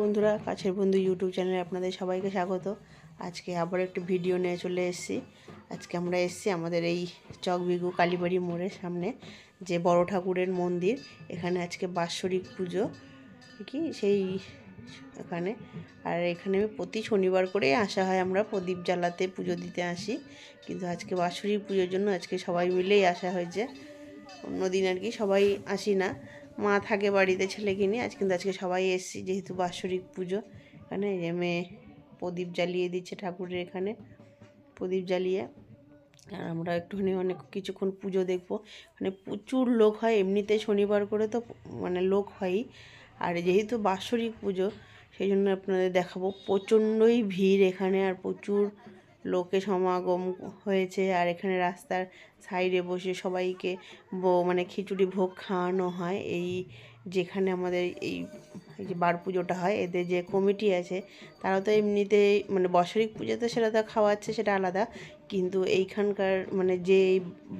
বন্ধুরা, কাছের বন্ধু ইউটিউব চ্যানেলে আপনাদের সবাইকে স্বাগত। আজকে আবার একটি ভিডিও নিয়ে চলে এসেছি। আজকে আমরা এসেছি আমাদের এই চকবিগু কালীবাড়ি মোড়ের সামনে, যে বড় ঠাকুরের মন্দির। এখানে আজকে বাৎসরিক পুজো, কি সেই এখানে। আর এখানে প্রতি শনিবার করে আসা হয়, আমরা প্রদীপ জ্বালাতে পুজো দিতে আসি। কিন্তু আজকে বাৎসরিক পুজোর জন্য আজকে সবাই মিলেই আসা হয়েছে। অন্যদিন আর কি সবাই আসি না। মা থাকে বাড়িতে, ছেলেকে নিয়ে। আজ কিন্তু আজকে সবাই এসেছি, যেহেতু বাৎসরিক পুজো এখানে। যে মেয়ে প্রদীপ জ্বালিয়ে দিচ্ছে ঠাকুরের এখানে, প্রদীপ জ্বালিয়ে। আর আমরা একটুখানি অনেক কিছুক্ষণ পুজো দেখব। মানে প্রচুর লোক হয়, এমনিতে শনিবার করে তো মানে লোক হয়ই। আর যেহেতু বাৎসরিক পুজো, সেই জন্য আপনাদের দেখাবো। প্রচণ্ডই ভিড় এখানে আর প্রচুর লোকে সমাগম হয়েছে আর এখানে রাস্তার সাইডে বসে সবাইকে মানে খিচুড়ি ভোগ খাওয়ানো হয়। এই যেখানে আমাদের এই যে বার পুজোটা হয়, এদের যে কমিটি আছে তারা তো এমনিতেই মানে বছরিক পুজোতে সেটা তো খাওয়াচ্ছে, সেটা আলাদা। কিন্তু এইখানকার মানে যে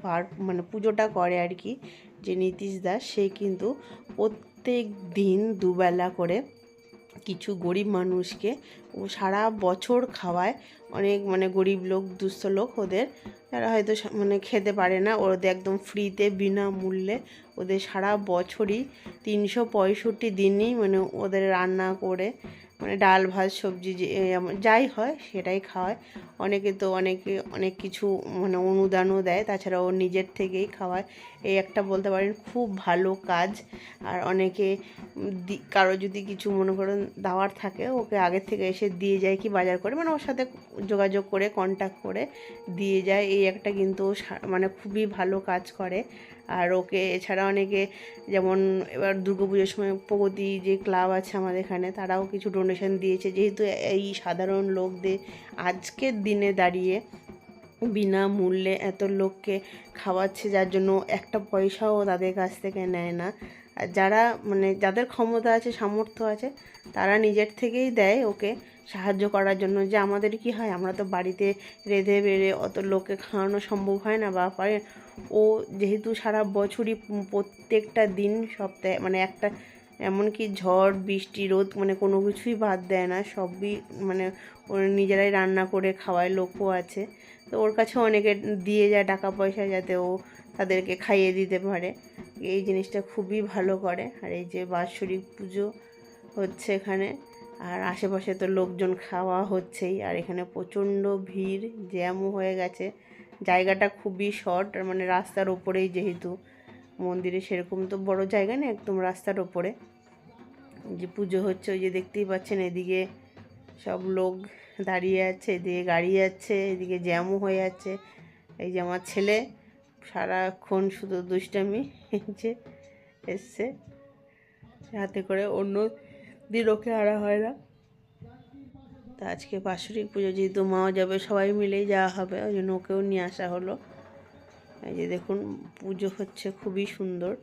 বার মানে পুজোটা করে আর কি, যে নীতিশ দাস সে কিন্তু প্রত্যেক দিন দুবেলা করে কিছু গরিব মানুষকে সারা বছর খাওয়ায়। অনেক মানে গরিব লোক, দুস্থ লোক ওদের। যারা হয়তো মানে খেতে পারে না। ওদের একদম ফ্রিতে বিনামূল্যে ওদের সারা বছরই তিনশো পঁয়ষট্টি দিনই মানে ওদের রান্না করে মানে ডাল, ভাত, সবজি যে যাই হয় সেটাই খাওয়ায়। অনেকে তো অনেকে অনেক কিছু মানে অনুদানও দেয় তাছাড়া ও নিজের থেকেই খাওয়ায়। এই একটা বলতে পারেন খুব ভালো কাজ। আর অনেকে কারও যদি কিছু মনে করেন দাওয়ার থাকে, ওকে আগের থেকে এসে দিয়ে যায় কি বাজার করে মানে ওর সাথে যোগাযোগ করে কন্ট্যাক্ট করে দিয়ে যায়। এই একটা কিন্তু মানে খুবই ভালো কাজ করে। আর ওকে এছাড়া অনেকে যেমন এবার দুর্গাপুজোর সময় প্রগতি যে ক্লাব আছে আমাদের এখানে, তারাও কিছু ডোনেশন দিয়েছে। যেহেতু এই সাধারণ লোকদের আজকের দিনে দাঁড়িয়ে বিনামূল্যে এত লোককে খাওয়াচ্ছে, যার জন্য একটা পয়সাও তাদের কাছ থেকে নেয় না। আর যারা মানে যাদের ক্ষমতা আছে, সামর্থ্য আছে, তারা নিজের থেকেই দেয় ওকে সাহায্য করার জন্য। যে আমাদের কি হয়, আমরা তো বাড়িতে রেঁধে বেড়ে অত লোককে খাওয়ানো সম্ভব হয় না বা পারে। ও যেহেতু সারা বছরই প্রত্যেকটা দিন সপ্তাহে মানে একটা এমনকি ঝড়, বৃষ্টি, রোদ মানে কোনো কিছুই বাদ দেয় না। সবই মানে ও নিজেরাই রান্না করে খাওয়ায়, লোকও আছে। তো ওর কাছে অনেকে দিয়ে যায় টাকা পয়সা যাতে ও তাদেরকে খাইয়ে দিতে পারে। এই জিনিসটা খুবই ভালো করে। আর এই যে বাৎসরিক পুজো হচ্ছে এখানে, আর আশেপাশে তো লোকজন খাওয়া হচ্ছেই। আর এখানে প্রচণ্ড ভিড়, জ্যামও হয়ে গেছে। জায়গাটা খুবই শর্ট মানে রাস্তার ওপরেই যেহেতু মন্দিরে সেরকম তো বড় জায়গা না একদম রাস্তার ওপরে। যে পুজো হচ্ছে, ওই যে দেখতেই পাচ্ছেন, এদিকে সব লোক দাঁড়িয়ে আছে, এদিকে গাড়ি যাচ্ছে, এদিকে জ্যামও হয়ে যাচ্ছে। এই যে আমার ছেলে সারাক্ষণ শুধু দুষ্টামি যে এসছে। হাতে করে অন্য দিন ওকে আনা হয় না। তা আজকে বাসুরিক পুজো, যেহেতু মাও যাবে, সবাই মিলেই যাওয়া হবে, ওই জন্য ওকেও নিয়ে আসা হলো। এই যে দেখুন, পুজো হচ্ছে খুবই সুন্দর।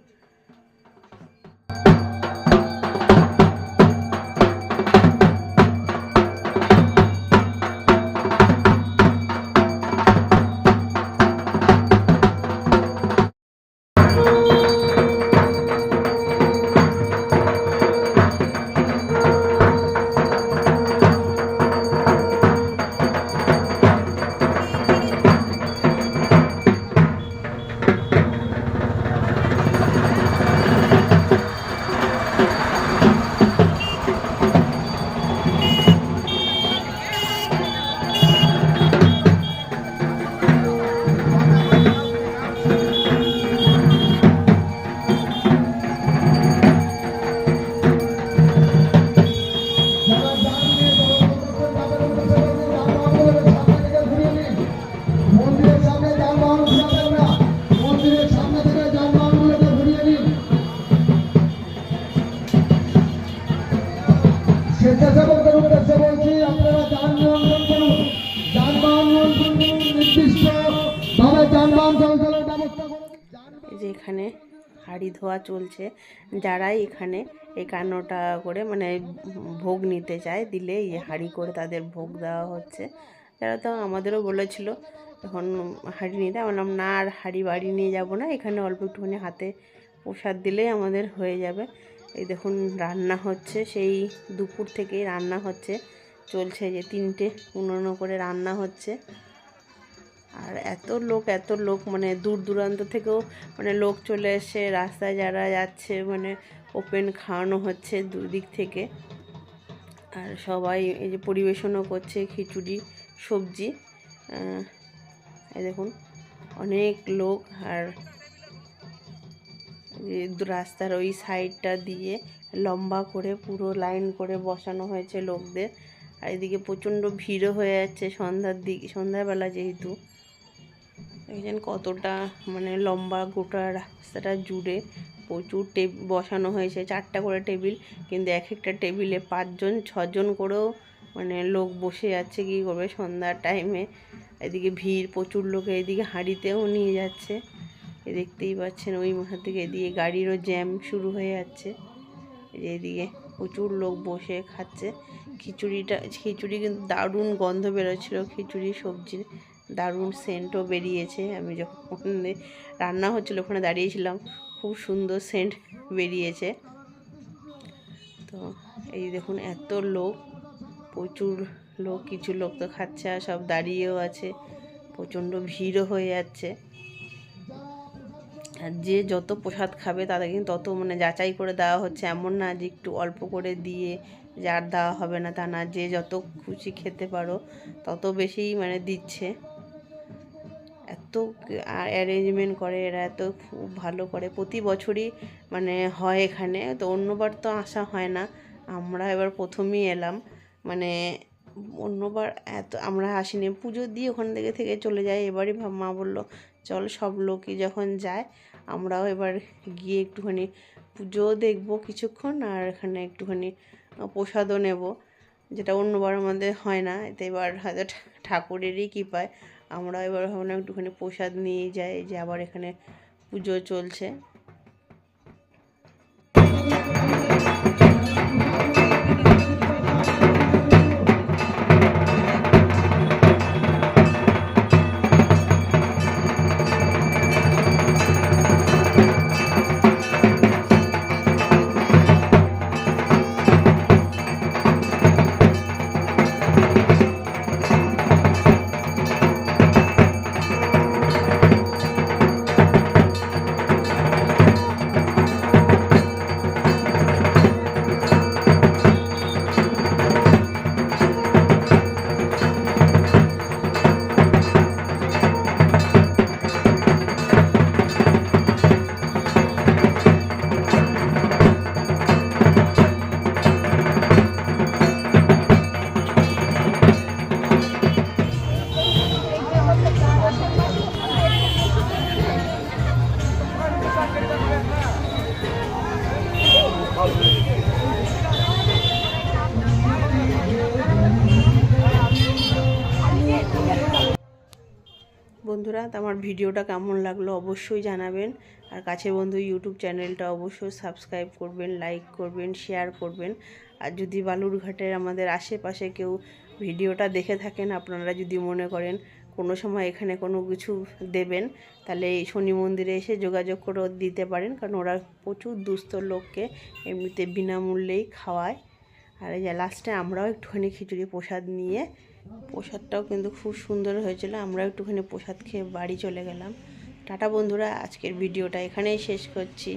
এখানে হাঁড়ি ধোয়া চলছে। যারাই এখানে একান্ন টাকা করে মানে ভোগ নিতে চায় দিলে এই হাঁড়ি করে তাদের ভোগ দেওয়া হচ্ছে। যারা তো আমাদেরও বলেছিল, এখন হাঁড়ি নিতে। বললাম, না, আর হাঁড়ি বাড়ি নিয়ে যাব না। এখানে অল্প একটুখানি হাতে প্রসাদ দিলেই আমাদের হয়ে যাবে। এই দেখুন, রান্না হচ্ছে। সেই দুপুর থেকেই রান্না হচ্ছে। চলছে যে তিনটে উনুনো করে রান্না হচ্ছে। আর এত লোক এত লোক মানে দূর দূরান্ত থেকেও মানে লোক চলে এসে রাস্তায় যারা যাচ্ছে মানে ওপেন খাওয়ানো হচ্ছে দুদিক থেকে। আর সবাই এই যে পরিবেশনও করছে খিচুড়ি, সবজি। এই দেখুন, অনেক লোক আর রাস্তার ওই সাইডটা দিয়ে লম্বা করে পুরো লাইন করে বসানো হয়েছে লোকদের। আর এদিকে প্রচণ্ড ভিড়ও হয়ে যাচ্ছে সন্ধ্যার দিক, সন্ধ্যাবেলা যেহেতু। দেখছেন কতটা মানে লম্বা গোটা রাস্তাটা জুড়ে প্রচুর টেব, বসানো হয়েছে, চারটা করে টেবিল, কিন্তু এক একটা টেবিলে পাঁচজন, ছজন করেও মানে লোক বসে যাচ্ছে, কী করবে? সন্ধ্যার টাইমে এদিকে ভিড়, প্রচুর লোক এদিকে হাঁড়িতেও নিয়ে যাচ্ছে। এ দেখতেই পাচ্ছেন ওই মাথা থেকে এদিকে গাড়িরও জ্যাম শুরু হয়ে যাচ্ছে। এদিকে প্রচুর লোক বসে খাচ্ছে। খিচুড়িটা, খিচুড়ি কিন্তু দারুণ গন্ধ বেরোচ্ছিলো, খিচুড়ি, সবজির দারুণ সেন্টও বেরিয়েছে। আমি যখন রান্না হচ্ছিল, ওখানে দাঁড়িয়েছিলাম, খুব সুন্দর সেন্ট বেরিয়েছে। তো এই দেখুন, এত লোক, প্রচুর লোক, কিছু লোক তো খাচ্ছে আর সব দাঁড়িয়েও আছে। প্রচণ্ড ভিড়ও হয়ে যাচ্ছে। আর যে যত প্রসাদ খাবে, তাদের কিন্তু তত মানে যাচাই করে দেওয়া হচ্ছে। এমন না যে একটু অল্প করে দিয়ে যার দেওয়া হবে না তা না, যে যত খুশি খেতে পারো, তত বেশি মানে দিচ্ছে। অ্যারেঞ্জমেন্ট করে, এরা এত খুব ভালো করে। প্রতি বছরই মানে হয় এখানে, তো অন্যবার তো আসা হয় না। আমরা এবার প্রথমেই এলাম। মানে অন্যবার এত, আমরা আসিনি। পুজো দিয়ে ওখান থেকে থেকে চলে যাই। এবারই মা বলল, চল সব লোকই যখন যায়, আমরাও এবার গিয়ে একটুখানি পুজোও দেখব কিছুক্ষণ, আর এখানে একটুখানি প্রসাদও নেব। যেটা অন্যবার আমাদের হয় না। এতে এবার হয়তো ঠাকুরেরই কৃপায় আমরা এবার ভাবলাম একটুখানি প্রসাদ নিয়ে যাই যে আবার এখানে পুজো চলছে। বন্ধুরা তো আমার ভিডিওটা কেমন লাগল অবশ্যই জানাবেন। আর কাছের বন্ধু ইউটিউব চ্যানেলটা অবশ্যই সাবস্ক্রাইব করবেন, লাইক করবেন, শেয়ার করবেন। আর যদি বালুরঘাটের আমাদের আশেপাশে কেউ ভিডিওটা দেখে থাকেন, আপনারা যদি মনে করেন কোনো সময় এখানে কোনো কিছু দেবেন, তাহলে এই শনি মন্দিরে এসে যোগাযোগ করে দিতে পারেন, কারণ ওরা প্রচুর দুস্থ লোককে এমনিতে বিনামূল্যেই খাওয়ায়। আর এই যে লাস্টে আমরাও একটুখানি খিচুড়ি প্রসাদ নিয়ে প্রসাদটাও কিন্তু খুব সুন্দর হয়েছিল। আমরাও একটুখানি প্রসাদ খেয়ে বাড়ি চলে গেলাম। টাটা বন্ধুরা, আজকের ভিডিওটা এখানেই শেষ করছি।